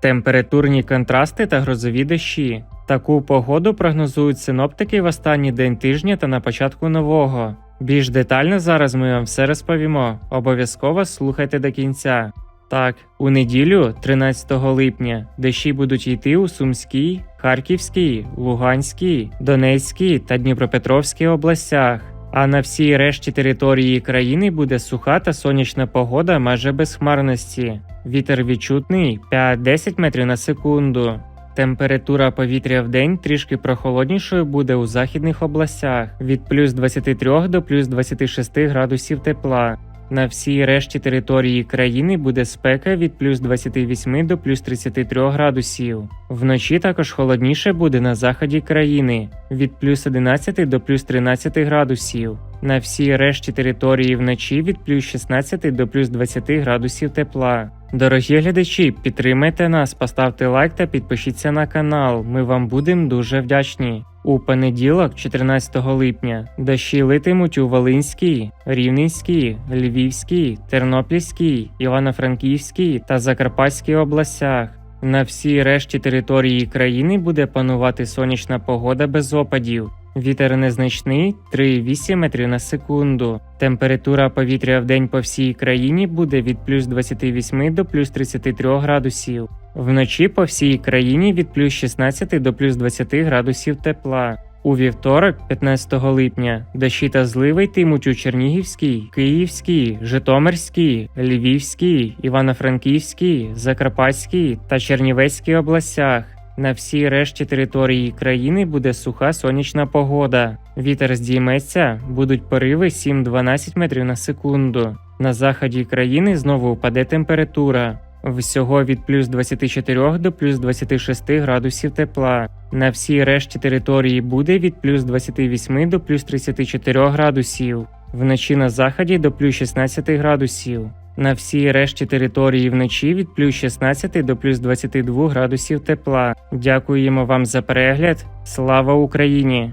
температурні контрасти та грозові дощі. Таку погоду прогнозують синоптики в останній день тижня та на початку нового. Більш детально зараз ми вам все розповімо. Обов'язково слухайте до кінця. Так, у неділю, 13 липня, дощі будуть йти у Сумській, Харківській, Луганській, Донецькій та Дніпропетровській областях. А на всій решті території країни буде суха та сонячна погода майже без хмарності. Вітер відчутний 5-10 метрів на секунду. Температура повітря в день трішки прохолоднішою буде у західних областях від плюс 23 до плюс 26 градусів тепла. На всій решті території країни буде спека від плюс 28 до плюс 33 градусів. Вночі також холодніше буде на заході країни від плюс 11 до плюс 13 градусів. На всій решті території вночі від плюс 16 до плюс 20 градусів тепла. Дорогі глядачі, підтримайте нас, поставте лайк та підпишіться на канал. Ми вам будемо дуже вдячні. У понеділок, 14 липня, дощі литимуть у Волинській, Рівненській, Львівській, Тернопільській, Івано-Франківській та Закарпатській областях. На всій решті території країни буде панувати сонячна погода без опадів. Вітер незначний 3,8 метрів на секунду. Температура повітря в день по всій країні буде від плюс 28 до плюс 33 градусів. Вночі по всій країні від плюс 16 до плюс 20 градусів тепла. У вівторок, 15 липня, дощі та зливи йтимуть у Чернігівській, Київській, Житомирській, Львівській, Івано-Франківській, Закарпатській та Чернівецькій областях. На всій решті території країни буде суха сонячна погода. Вітер здійметься, будуть пориви 7-12 метрів на секунду. На заході країни знову впаде температура. Всього від плюс 24 до плюс 26 градусів тепла. На всій решті території буде від плюс 28 до плюс 34 градусів. Вночі на заході до плюс 16 градусів. На всій решті території вночі від плюс 16 до плюс 22 градусів тепла. Дякуємо вам за перегляд. Слава Україні!